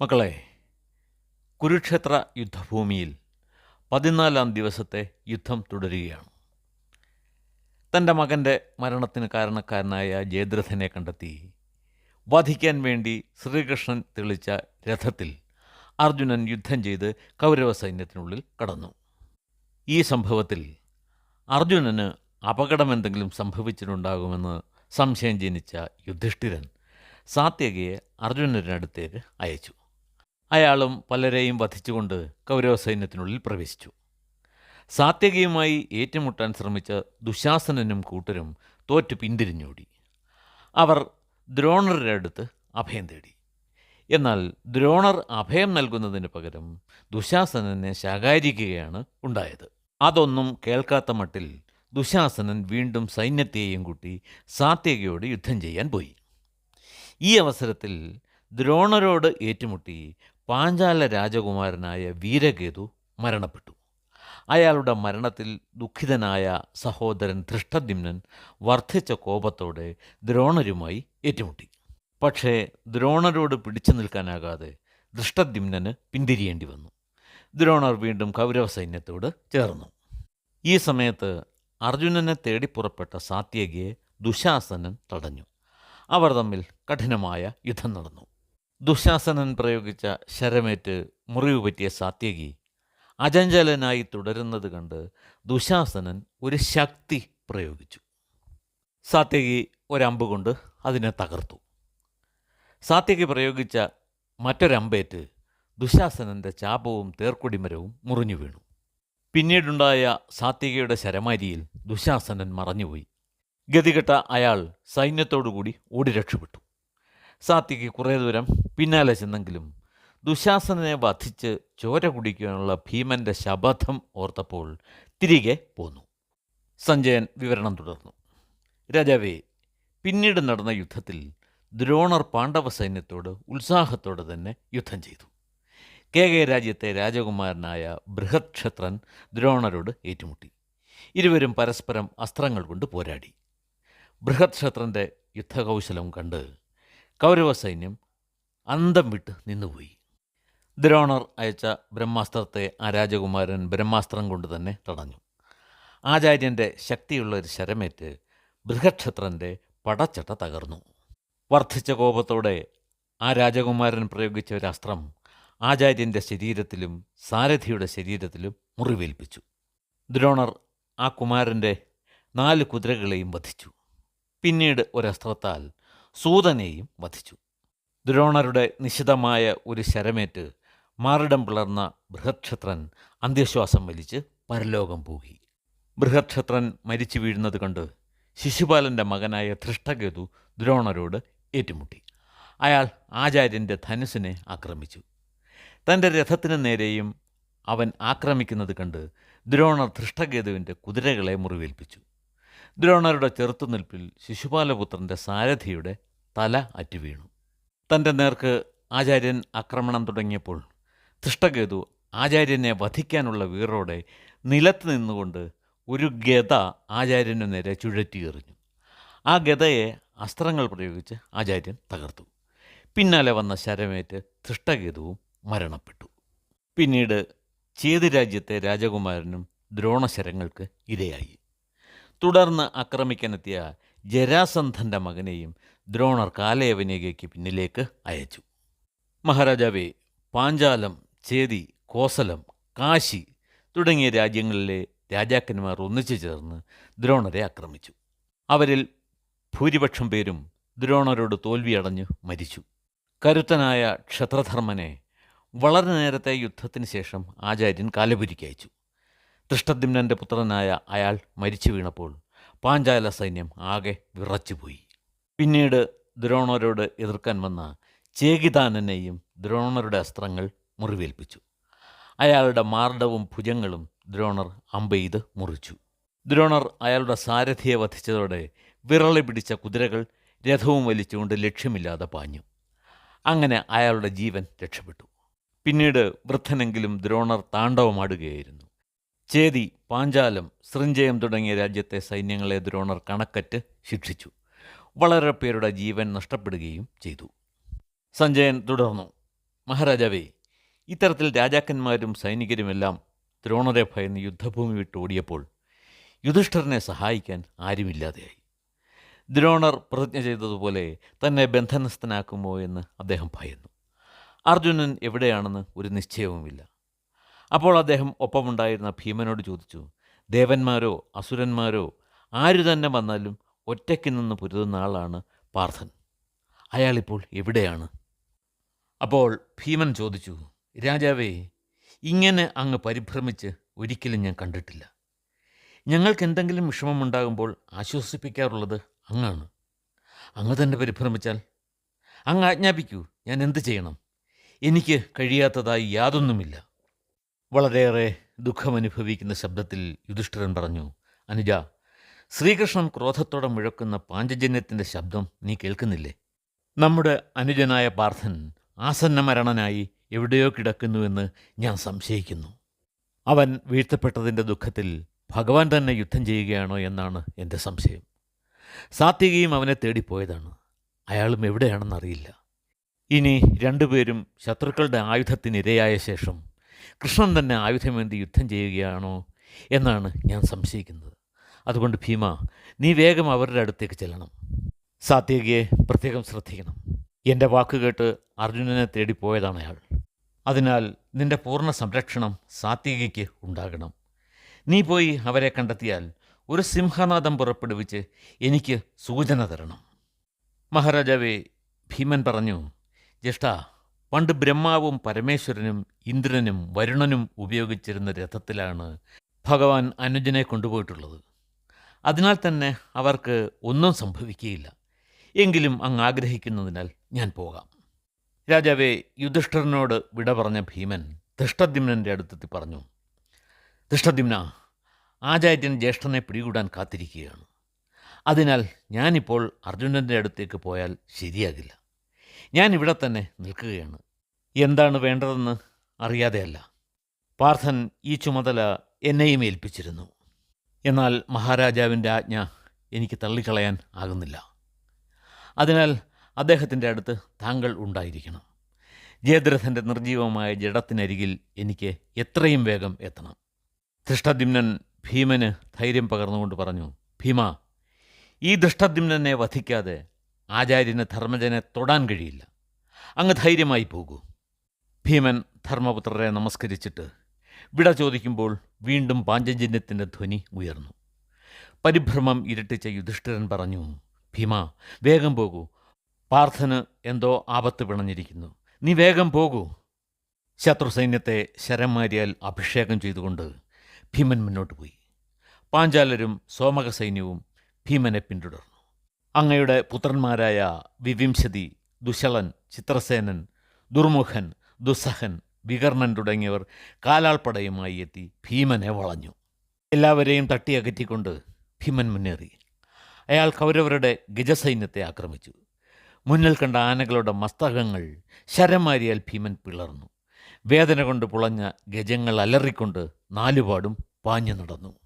മക്കളെ കുരുക്ഷേത്ര യുദ്ധഭൂമിയിൽ പതിനാലാം ദിവസത്തെ യുദ്ധം തുടരുകയാണ്. തന്റെ മകന്റെ മരണത്തിന് കാരണക്കാരനായ ജയദ്രഥനെ കണ്ടെത്തി വധിക്കാൻ വേണ്ടി ശ്രീകൃഷ്ണൻ തെളിച്ച രഥത്തിൽ അർജുനൻ യുദ്ധം ചെയ്ത് കൗരവ സൈന്യത്തിനുള്ളിൽ കടന്നു. ഈ സംഭവത്തിൽ അർജുനന് അപകടമെന്തെങ്കിലും സംഭവിച്ചിട്ടുണ്ടാകുമെന്ന് സംശയം ജനിച്ച യുധിഷ്ഠിരൻ സാത്യകയെ അർജുനനടുത്തേക്ക് അയച്ചു. അയാളും പലരെയും വധിച്ചുകൊണ്ട് കൗരവ സൈന്യത്തിനുള്ളിൽ പ്രവേശിച്ചു. സാത്യകയുമായി ഏറ്റുമുട്ടാൻ ശ്രമിച്ച ദുശാസനനും കൂട്ടരും തോറ്റു പിന്തിരിഞ്ഞോടി. അവർ ദ്രോണരുടെ അടുത്ത് അഭയം തേടി. എന്നാൽ ദ്രോണർ അഭയം നൽകുന്നതിന് പകരം ദുശാസനനെ ശകാരിക്കുകയാണ് ഉണ്ടായത്. അതൊന്നും കേൾക്കാത്ത മട്ടിൽ ദുശാസനൻ വീണ്ടും സൈന്യത്തെയും കൂട്ടി സാത്യകയോട് യുദ്ധം ചെയ്യാൻ പോയി. ഈ അവസരത്തിൽ ദ്രോണരോട് ഏറ്റുമുട്ടി പാഞ്ചാല രാജകുമാരനായ വീരകേതു മരണപ്പെട്ടു. അയാളുടെ മരണത്തിൽ ദുഃഖിതനായ സഹോദരൻ ധൃഷ്ടദ്യുമ്നൻ വർദ്ധിച്ച കോപത്തോടെ ദ്രോണരുമായി ഏറ്റുമുട്ടി. പക്ഷേ ദ്രോണരോട് പിടിച്ചു നിൽക്കാനാകാതെ ധൃഷ്ടദ്യുമ്നന് പിന്തിരിയേണ്ടി വന്നു. ദ്രോണർ വീണ്ടും കൗരവ സൈന്യത്തോട് ചേർന്നു. ഈ സമയത്ത് അർജുനനെ തേടി പുറപ്പെട്ട സാത്യകിയെ ദുശാസനൻ തടഞ്ഞു. അവർ തമ്മിൽ കഠിനമായ യുദ്ധം നടന്നു. ദുശാസനൻ പ്രയോഗിച്ച ശരമേറ്റ് മുറിവ് പറ്റിയ സാത്യകി അജഞ്ചലനായി തുടരുന്നത് കണ്ട് ദുശാസനൻ ഒരു ശക്തി പ്രയോഗിച്ചു. സാത്യകി ഒരമ്പ് കൊണ്ട് അതിനെ തകർത്തു. സാത്യകി പ്രയോഗിച്ച മറ്റൊരമ്പേറ്റ് ദുശാസനന്റെ ചാപവും തേർക്കൊടിമരവും മുറിഞ്ഞു വീണു. പിന്നീടുണ്ടായ സാത്യകിയുടെ ശരമാരിയിൽ ദുശാസനൻ മറഞ്ഞുപോയി. ഗതികെട്ട അയാൾ സൈന്യത്തോടുകൂടി ഓടി രക്ഷപ്പെട്ടു. സാത്യകി കുറേ ദൂരം പിന്നാലെ ചെന്നെങ്കിലും ദുശാസനെ വധിച്ച് ചോര കുടിക്കാനുള്ള ഭീമന്റെ ശപഥം ഓർത്തപ്പോൾ തിരികെ പോന്നു. സഞ്ജയൻ വിവരണം തുടർന്നു. രാജാവേ പിന്നീട് നടന്ന യുദ്ധത്തിൽ ദ്രോണർ പാണ്ഡവ സൈന്യത്തോട് ഉത്സാഹത്തോടെ തന്നെ യുദ്ധം ചെയ്തു. കെ കെ രാജ്യത്തെ രാജകുമാരനായ ബൃഹത്ക്ഷത്രൻ ദ്രോണരോട് ഏറ്റുമുട്ടി. ഇരുവരും പരസ്പരം അസ്ത്രങ്ങൾ കൊണ്ട് പോരാടി. ബൃഹത്ക്ഷത്രന്റെ യുദ്ധകൗശലം കണ്ട് കൗരവ സൈന്യം അന്തം വിട്ട് നിന്നുപോയി. ദ്രോണർ അയച്ച ബ്രഹ്മാസ്ത്രത്തെ ആ രാജകുമാരൻ ബ്രഹ്മാസ്ത്രം കൊണ്ട് തന്നെ തടഞ്ഞു. ആചാര്യന്റെ ശക്തിയുള്ള ഒരു ശരമേറ്റ് ബൃഹക്ഷത്രന്റെ പടച്ചട്ട തകർന്നു. വർദ്ധിച്ച കോപത്തോടെ ആ രാജകുമാരൻ പ്രയോഗിച്ച ഒരു അസ്ത്രം ആചാര്യന്റെ ശരീരത്തിലും സാരഥിയുടെ ശരീരത്തിലും മുറിവേൽപ്പിച്ചു. ദ്രോണർ ആ കുമാരന്റെ നാല് കുതിരകളെയും വധിച്ചു. പിന്നീട് ഒരസ്ത്രത്താൽ സൂതനെയും വധിച്ചു. ദ്രോണരുടെ നിശിതമായ ഒരു ശരമേറ്റ് മാറിടം പിളർന്ന ബൃഹക്ഷത്രൻ അന്ത്യശ്വാസം വലിച്ച് പരലോകം പോകി ബൃഹക്ഷത്രൻ മരിച്ചു വീഴുന്നത് കണ്ട് ശിശുപാലന്റെ മകനായ ധൃഷ്ടകേതു ദ്രോണരോട് ഏറ്റുമുട്ടി. അയാൾ ആചാര്യന്റെ ധനുസിനെ ആക്രമിച്ചു. തന്റെ രഥത്തിന് നേരെയും അവൻ ആക്രമിക്കുന്നത് കണ്ട് ദ്രോണർ ധൃഷ്ടകേതുവിന്റെ കുതിരകളെ മുറിവേൽപ്പിച്ചു. ദ്രോണരുടെ ചെറുത്തുനിൽപ്പിൽ ശിശുപാലപുത്രന്റെ സാരഥിയുടെ തല അറ്റുവീണു തന്റെ നേർക്ക് ആചാര്യൻ ആക്രമണം തുടങ്ങിയപ്പോൾ തൃഷ്ടകേതു ആചാര്യനെ വധിക്കാനുള്ള വീറോടെ നിലത്ത് നിന്നുകൊണ്ട് ഒരു ഗത ആചാര്യനു നേരെ ചുഴറ്റി എറിഞ്ഞു. ആ ഗതയെ അസ്ത്രങ്ങൾ പ്രയോഗിച്ച് ആചാര്യൻ തകർത്തു. പിന്നാലെ വന്ന ശരമേറ്റ് ധൃഷ്ടകേതുവും മരണപ്പെട്ടു. പിന്നീട് ചേതി രാജ്യത്തെ രാജകുമാരനും ദ്രോണശരങ്ങൾക്ക് ഇരയായി. തുടർന്ന് ആക്രമിക്കാനെത്തിയ ജരാസന്ധന്റെ മകനെയും ദ്രോണർ കാലയവനികയ്ക്ക് പിന്നിലേക്ക് അയച്ചു. മഹാരാജാവേ പാഞ്ചാലം ചേതി കോസലം കാശി തുടങ്ങിയ രാജ്യങ്ങളിലെ രാജാക്കന്മാർ ഒന്നിച്ചു ചേർന്ന് ദ്രോണരെ ആക്രമിച്ചു. അവരിൽ ഭൂരിപക്ഷം പേരും ദ്രോണരോട് തോൽവിയടഞ്ഞു മരിച്ചു. കരുത്തനായ ക്ഷത്രധർമ്മനെ വളരെ നേരത്തെ യുദ്ധത്തിന് ശേഷം ആചാര്യൻ കാലപുരിക്കയച്ചു ദൃഷ്ടദ്യുമ്നന്റെ പുത്രനായ അയാൾ മരിച്ചു വീണപ്പോൾ പാഞ്ചാല സൈന്യം ആകെ വിറച്ചുപോയി. പിന്നീട് ദ്രോണരോട് എതിർക്കാൻ വന്ന ചേകിതാനനെയും ദ്രോണരുടെ അസ്ത്രങ്ങൾ മുറിവേൽപ്പിച്ചു. അയാളുടെ മാർഡവും ഭുജങ്ങളും ദ്രോണർ അമ്പെയ്ത് മുറിച്ചു. ദ്രോണർ അയാളുടെ സാരഥിയെ വധിച്ചതോടെ വിറളി പിടിച്ച കുതിരകൾ രഥവും വലിച്ചുകൊണ്ട് ലക്ഷ്യമില്ലാതെ പാഞ്ഞു. അങ്ങനെ അയാളുടെ ജീവൻ രക്ഷപ്പെട്ടു. പിന്നീട് വൃദ്ധനെങ്കിലും ദ്രോണർ താണ്ഡവമാടുകയായിരുന്നു. ചേതി പാഞ്ചാലം സൃഞ്ജയം തുടങ്ങിയ രാജ്യത്തെ സൈന്യങ്ങളെ ദ്രോണർ കണക്കറ്റ് ശിക്ഷിച്ചു. വളരെ പേരുടെ ജീവൻ നഷ്ടപ്പെടുകയും ചെയ്തു. സഞ്ജയൻ തുടർന്നു. മഹാരാജാവേ ഇത്തരത്തിൽ രാജാക്കന്മാരും സൈനികരുമെല്ലാം ദ്രോണരെ ഭയന്ന് യുദ്ധഭൂമി വിട്ട് ഓടിയപ്പോൾ യുധിഷ്ഠിരനെ സഹായിക്കാൻ ആരുമില്ലാതെയായി. ദ്രോണർ പ്രതിജ്ഞ ചെയ്തതുപോലെ തന്നെ ബന്ധനസ്ഥനാക്കുമോ എന്ന് അദ്ദേഹം ഭയന്നു. അർജുനൻ എവിടെയാണെന്ന് ഒരു നിശ്ചയവുമില്ല. അപ്പോൾ അദ്ദേഹം ഒപ്പമുണ്ടായിരുന്ന ഭീമനോട് ചോദിച്ചു ദേവന്മാരോ അസുരന്മാരോ ആരു തന്നെ വന്നാലും ഒറ്റയ്ക്ക് നിന്ന് പൊരുതുന്ന ആളാണ് പാർത്ഥൻ. അയാളിപ്പോൾ എവിടെയാണ്? അപ്പോൾ ഭീമൻ ചോദിച്ചു രാജാവേ ഇങ്ങനെ അങ്ങ് പരിഭ്രമിച്ച് ഒരിക്കലും ഞാൻ കണ്ടിട്ടില്ല. ഞങ്ങൾക്ക് എന്തെങ്കിലും വിഷമമുണ്ടാകുമ്പോൾ ആശ്വസിപ്പിക്കാറുള്ളത് അങ്ങാണ്. അങ്ങ് തന്നെ പരിഭ്രമിച്ചാൽ? അങ്ങ് ആജ്ഞാപിക്കൂ ഞാൻ എന്ത് ചെയ്യണം? എനിക്ക് കഴിയാത്തതായി യാതൊന്നുമില്ല. വളരെയേറെ ദുഃഖമനുഭവിക്കുന്ന ശബ്ദത്തിൽ യുധിഷ്ഠിരൻ പറഞ്ഞു അനുജ ശ്രീകൃഷ്ണൻ ക്രോധത്തോടെ മുഴക്കുന്ന പാഞ്ചജന്യത്തിന്റെ ശബ്ദം നീ കേൾക്കുന്നില്ലേ? നമ്മുടെ അനുജനായ പാർത്ഥൻ ആസന്ന മരണനായി എവിടെയോ കിടക്കുന്നുവെന്ന് ഞാൻ സംശയിക്കുന്നു. അവൻ വീഴ്ത്തപ്പെട്ടതിന്റെ ദുഃഖത്തിൽ ഭഗവാൻ തന്നെ യുദ്ധം ചെയ്യുകയാണോ എന്നാണ് എന്റെ സംശയം. സാത്വികയും അവനെ തേടിപ്പോയതാണ്. അയാളും എവിടെയാണെന്നറിയില്ല. ഇനി രണ്ടുപേരും ശത്രുക്കളുടെ ആയുധത്തിനിരയായ ശേഷം കൃഷ്ണൻ തന്നെ ആയുധമേന്തി യുദ്ധം ചെയ്യുകയാണോ എന്നാണ് ഞാൻ സംശയിക്കുന്നത്. അതുകൊണ്ട് ഭീമ നീ വേഗം അവരുടെ അടുത്തേക്ക് ചെല്ലണം. സാത്വികയെ പ്രത്യേകം ശ്രദ്ധിക്കണം. എന്റെ വാക്കുകേട്ട് അർജുനനെ തേടിപ്പോയതാണ് അയാൾ. അതിനാൽ നിന്റെ പൂർണ സംരക്ഷണം സാത്വികയ്ക്ക് ഉണ്ടാകണം. നീ പോയി അവരെ കണ്ടെത്തിയാൽ ഒരു സിംഹനാദം പുറപ്പെടുവിച്ച് എനിക്ക് സൂചന തരണം. മഹാരാജാവേ ഭീമൻ പറഞ്ഞു ജ്യേഷ്ഠ പണ്ട് ബ്രഹ്മാവും പരമേശ്വരനും ഇന്ദ്രനും വരുണനും ഉപയോഗിച്ചിരുന്ന രഥത്തിലാണ് ഭഗവാൻ അനുജനെ കൊണ്ടുപോയിട്ടുള്ളത്. അതിനാൽ തന്നെ അവർക്ക് ഒന്നും സംഭവിക്കുകയില്ല. എങ്കിലും അങ്ങ് ആഗ്രഹിക്കുന്നതിനാൽ ഞാൻ പോകാം. രാജാവെ യുധിഷ്ഠിരനോട് വിട പറഞ്ഞ ഭീമൻ ധൃഷ്ടദ്യുമ്നന്റെ അടുത്തെത്തി പറഞ്ഞു. ധൃഷ്ടദ്യുമ്ന ആചാര്യൻ ജ്യേഷ്ഠനെ പിടികൂടാൻ കാത്തിരിക്കുകയാണ്. അതിനാൽ ഞാനിപ്പോൾ അർജുനന്റെ അടുത്തേക്ക് പോയാൽ ശരിയാകില്ല. ഞാൻ ഇവിടെ തന്നെ നിൽക്കുകയാണ്. എന്താണ് വേണ്ടതെന്ന് അറിയാതെയല്ല. പാർത്ഥൻ ഈ ചുമതല എന്നെയും ഏൽപ്പിച്ചിരുന്നു. എന്നാൽ മഹാരാജാവിന്റെ ആജ്ഞ എനിക്ക് തള്ളിക്കളയാൻ ആകുന്നില്ല. അതിനാൽ അദ്ദേഹത്തിന്റെ അടുത്ത് താങ്കൾ ഉണ്ടായിരിക്കണം. ജയദ്രഥന്റെ നിർജീവമായ ജഡത്തിനരികിൽ എനിക്ക് എത്രയും വേഗം എത്തണം. ധൃഷ്ടദ്യുമ്നൻ ഭീമന് ധൈര്യം പകർന്നുകൊണ്ട് പറഞ്ഞു ഭീമ ഈ ദൃഷ്ടദ്യുമ്നെ വധിക്കാതെ ആചാര്യന് ധർമ്മജനെ തൊടാൻ കഴിയില്ല. അങ്ങ് ധൈര്യമായി പോകൂ. ഭീമൻ ധർമ്മപുത്രരെ നമസ്കരിച്ചിട്ട് വിട ചോദിക്കുമ്പോൾ വീണ്ടും പാഞ്ചജന്യത്തിന്റെ ധ്വനി ഉയർന്നു. പരിഭ്രമം ഇരട്ടിച്ച യുധിഷ്ഠിരൻ പറഞ്ഞു ഭീമ വേഗം പോകൂ. പാർത്ഥന് എന്തോ ആപത്ത് പിണഞ്ഞിരിക്കുന്നു. നീ വേഗം പോകൂ. ശത്രുസൈന്യത്തെ ശരമാരിയാൽ അഭിഷേകം ചെയ്തുകൊണ്ട് ഭീമൻ മുന്നോട്ട് പോയി. പാഞ്ചാലരും സോമക സൈന്യവും ഭീമനെ പിന്തുടർന്നു. അങ്ങയുടെ പുത്രന്മാരായ വിവിംശതി ദുശളൻ ചിത്രസേനൻ ദുർമുഖൻ ദുസ്സഹൻ വികർണൻ തുടങ്ങിയവർ കാലാൾപ്പടയുമായി എത്തി ഭീമനെ വളഞ്ഞു. എല്ലാവരെയും തട്ടി അകറ്റിക്കൊണ്ട് ഭീമൻ മുന്നേറി. അയാൾ കൗരവരുടെ ഗജസൈന്യത്തെ ആക്രമിച്ചു. മുന്നിൽ കണ്ട ആനകളുടെ മസ്തകങ്ങൾ ശരമാരിയാൽ ഭീമൻ പിളർന്നു. വേദന കൊണ്ട് പുളഞ്ഞ ഗജങ്ങൾ അലറിക്കൊണ്ട് നാലുപാടും പാഞ്ഞു നടന്നു.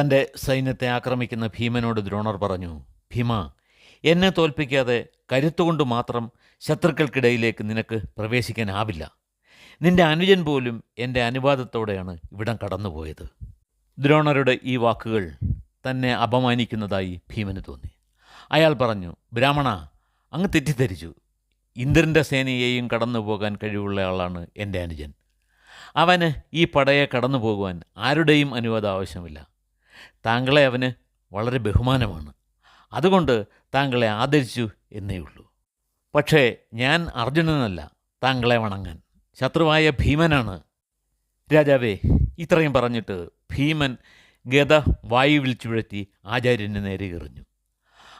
തന്റെ സൈന്യത്തെ ആക്രമിക്കുന്ന ഭീമനോട് ദ്രോണർ പറഞ്ഞു ഭീമ എന്നെ തോൽപ്പിക്കാതെ കരുത്തുകൊണ്ട് മാത്രം ശത്രുക്കൾക്കിടയിലേക്ക് നിനക്ക് പ്രവേശിക്കാനാവില്ല. നിന്റെ അനുജൻ പോലും എന്റെ അനുവാദത്തോടെയാണ് ഇവിടം കടന്നുപോയത്. ദ്രോണരുടെ ഈ വാക്കുകൾ തന്നെ അപമാനിക്കുന്നതായി ഭീമന് തോന്നി. അയാൾ പറഞ്ഞു ബ്രാഹ്മണ അങ്ങ് തെറ്റിദ്ധരിച്ചു. ഇന്ദ്രന്റെ സേനയെയും കടന്നു പോകാൻ കഴിവുള്ള ആളാണ് എന്റെ അനുജൻ. അവന് ഈ പടയെ കടന്നു പോകുവാൻ ആരുടെയും അനുവാദം ആവശ്യമില്ല. താങ്കളെ അവന് വളരെ ബഹുമാനമാണ്. അതുകൊണ്ട് താങ്കളെ ആദരിച്ചു എന്നേ ഉള്ളൂ. പക്ഷേ ഞാൻ അർജുനനല്ല താങ്കളെ വണങ്ങാൻ. ശത്രുവായ ഭീമനാണ്. രാജാവേ ഇത്രയും പറഞ്ഞിട്ട് ഭീമൻ ഗത വായുവിൽ ചുഴറ്റി ആചാര്യന് നേരെ എറിഞ്ഞു.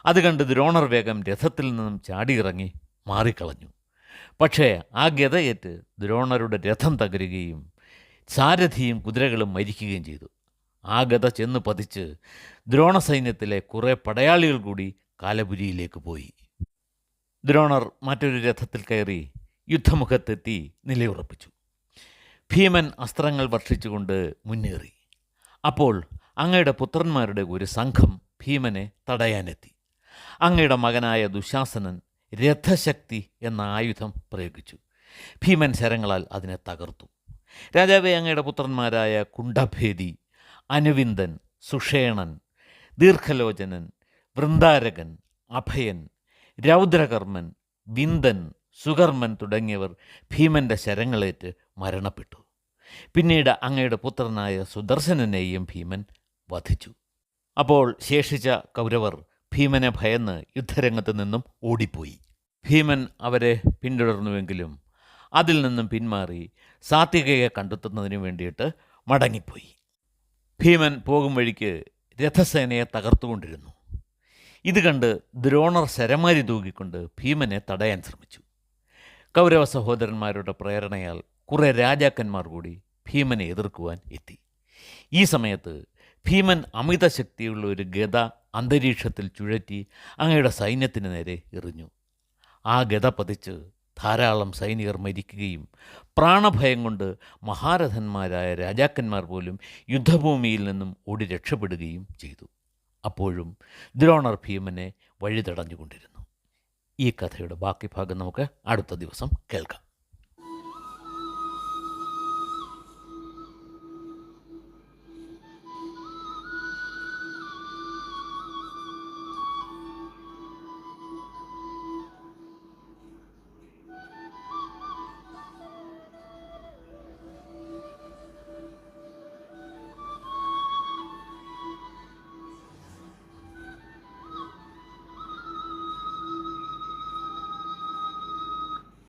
അത് കണ്ട് ദ്രോണർ വേഗം രഥത്തിൽ നിന്നും ചാടിയിറങ്ങി മാറിക്കളഞ്ഞു. പക്ഷേ ആ ഗതയേറ്റ് ദ്രോണരുടെ രഥം തകരുകയും സാരഥിയും കുതിരകളും മരിക്കുകയും ചെയ്തു. ആ ഗത ചെന്ന് പതിച്ച് ദ്രോണസൈന്യത്തിലെ കുറേ പടയാളികൾ കൂടി കാലപുരിയിലേക്ക് പോയി. ദ്രോണർ മറ്റൊരു രഥത്തിൽ കയറി യുദ്ധമുഖത്തെത്തി നിലയുറപ്പിച്ചു. ഭീമൻ അസ്ത്രങ്ങൾ വർഷിച്ചുകൊണ്ട് മുന്നേറി. അപ്പോൾ അങ്ങയുടെ പുത്രന്മാരുടെ ഒരു സംഘം ഭീമനെ തടയാനെത്തി. അങ്ങയുടെ മകനായ ദുശാസനൻ രഥശക്തി എന്ന ആയുധം പ്രയോഗിച്ചു. ഭീമൻ ശരങ്ങളാൽ അതിനെ തകർത്തു. രാജാവെ അങ്ങയുടെ പുത്രന്മാരായ കുണ്ടഭേദി അനുവിന്ദൻ സുഷേണൻ ദീർഘലോചനൻ വൃന്ദാരകൻ അഭയൻ രൗദ്രകർമ്മൻ വിന്ദൻ സുകർമ്മൻ തുടങ്ങിയവർ ഭീമന്റെ ശരങ്ങളേറ്റ് മരണപ്പെട്ടു. പിന്നീട് അങ്ങയുടെ പുത്രനായ സുദർശനനെയും ഭീമൻ വധിച്ചു. അപ്പോൾ ശേഷിച്ച കൗരവർ ഭീമനെ ഭയന്ന് യുദ്ധരംഗത്ത് നിന്നും ഓടിപ്പോയി. ഭീമൻ അവരെ പിന്തുടർന്നുവെങ്കിലും അതിൽ നിന്നും പിന്മാറി സാത്വികയെ കണ്ടെത്തുന്നതിന് വേണ്ടിയിട്ട് മടങ്ങിപ്പോയി. ഭീമൻ പോകും വഴിക്ക് രഥസേനയെ തകർത്തുകൊണ്ടിരുന്നു. ഇത് കണ്ട് ദ്രോണർ ശരമാരി തൂകിക്കൊണ്ട് ഭീമനെ തടയാൻ ശ്രമിച്ചു. കൗരവ സഹോദരന്മാരുടെ പ്രേരണയാൽ കുറേ രാജാക്കന്മാർ കൂടി ഭീമനെ എതിർക്കുവാൻ എത്തി. ഈ സമയത്ത് ഭീമൻ അമിത ശക്തിയുള്ള ഒരു ഗത അന്തരീക്ഷത്തിൽ ചുഴറ്റി അങ്ങയുടെ സൈന്യത്തിന് നേരെ എറിഞ്ഞു. ആ ഗത പതിച്ച് ധാരാളം സൈനികർ മരിക്കുകയും പ്രാണഭയം കൊണ്ട് മഹാരഥന്മാരായ രാജാക്കന്മാർ പോലും യുദ്ധഭൂമിയിൽ നിന്നും ഓടി രക്ഷപ്പെടുകയും ചെയ്തു. അപ്പോഴും ദ്രോണർ ഭീമനെ വഴിതടഞ്ഞുകൊണ്ടിരുന്നു. ഈ കഥയുടെ ബാക്കി ഭാഗം നമുക്ക് അടുത്ത ദിവസം കേൾക്കാം.